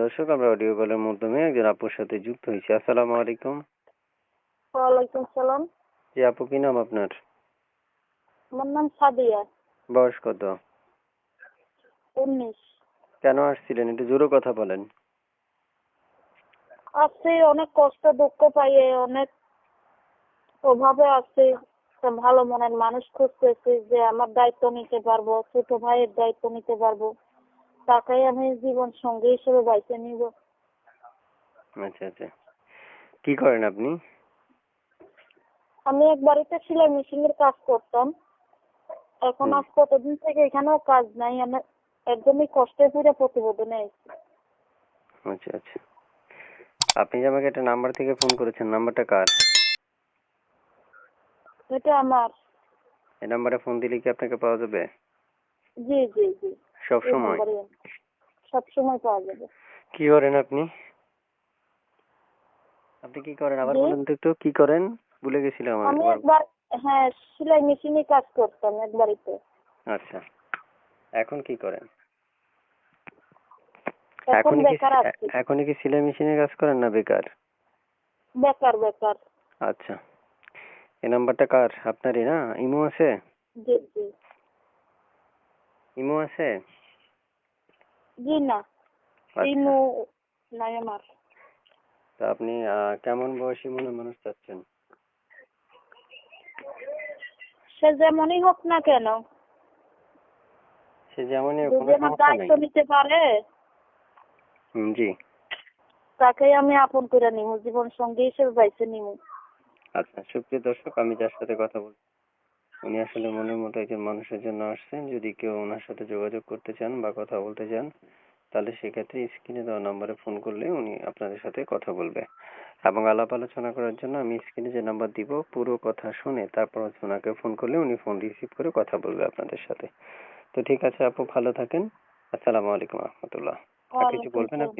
দর্শক আমরা অডিও কলের মাধ্যমে একজন আপুর সাথে যুক্ত হয়েছি। আসসালামু আলাইকুম। ওয়ালাইকুম সালাম। জি আপু কি নাম আপনার? আমার নাম সাদিয়া। বয়স কত? উনিশ। কেন আসছিলেন? একটু জোরে কথা বলেন। আছি অনেক কষ্ট দুঃখ পাই অনেক অভাবে আছি। একটা ভালো মনের মানুষ খুঁজতেছি যে আমার দায়িত্ব নিতে পারব ছোট ভাইয়ের দায়িত্ব নিতে পারব। তাকেই আমি জীবন সঙ্গী হিসেবে বাইছে নিব। আচ্ছা আচ্ছা। কি করেন আপনি? আমি এক বাড়িতে সেলাই মেশিনের কাজ করতাম। এখন। আজ কতদিন থেকে এখানেও কাজ নাই আমি একদমই কষ্টে পুরো প্রতিবেদনে এসেছি আচ্ছা আচ্ছা। আপনি যে আমাকে একটা নাম্বার থেকে ফোন করেছেন নাম্বারটা কার? এটা আমার। এই নাম্বারে ফোন দিলে কি আপনাকে পাওয়া যাবে? জি জি জি। সব সময়? সব সময় পাওয়া যাবে। কি করেন আপনি? আপনি কি করেন? আবার? বলুন তো একটু কি করেন? ভুলে গেছিলাম আমি আমি একবার। হ্যাঁ সেলাই মেশিনে কাজ করতাম এক বাড়িতে। আচ্ছা। এখন কি করেন? এখন কি বেকার আছি। এখনই কি সেলাই মেশিনে কাজ করেন না বেকার? বেকার বেকার। আচ্ছা। এই নাম্বারটা কার? আপনারই না? ইমো আছে? জি জি। ইমো আছে জি না ইমু নাই আমার তো আপনি কেমন বয়সী মনে মানুষ চাচ্ছেন? সে যেমনই হোক না কেন। সে যেমনই হোক, কোনো সমস্যা দায়িত্ব নিতে পারে জি। তাকেই আমি আপন করে নিব জীবন সঙ্গী হিসেবে বাইছে নিব আচ্ছা সুপ্রিয় দর্শক আমি যার সাথে কথা বলছি উনি আসলে মনের মতো একজন মানুষের জন্য আসছেন। যদি কেউ ওনার সাথে যোগাযোগ করতে চান বা কথা বলতে চান তাহলে সেক্ষেত্রে স্ক্রিনে দেওয়া নাম্বারে ফোন করলে উনি আপনাদের সাথে কথা বলবে। এবং আলাপ আলোচনা করার জন্য আমি স্ক্রিনে যে নাম্বার দিব পুরো কথা শুনে তারপর হচ্ছে ওনাকে ফোন করলে উনি ফোন রিসিভ করে কথা বলবে আপনাদের সাথে। তো ঠিক আছে আপু ভালো থাকেন। আসসালামু আলাইকুম রহমতুল্লাহ। আর কিছু বলবেন আপনি?